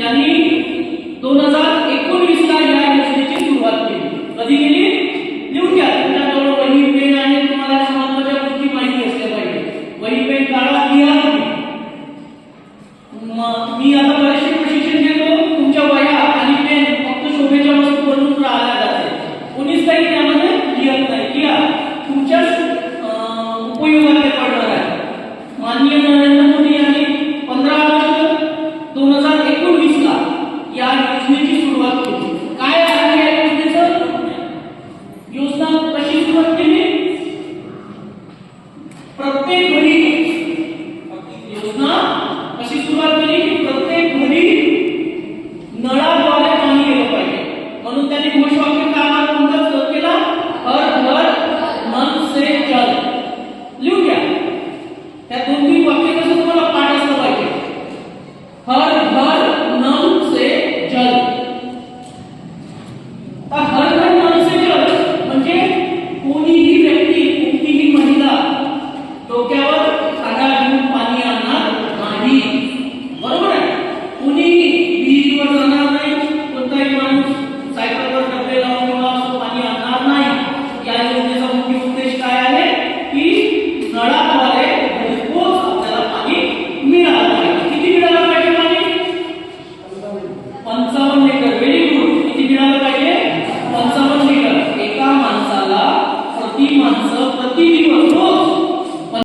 यानी प्रत्येक घरी योजना अशी सुरुवात केली प्रत्येक घरी नळाद्वारे पाणी येलं पाहिजे. म्हणून त्यांनी घोषवाक्य का answer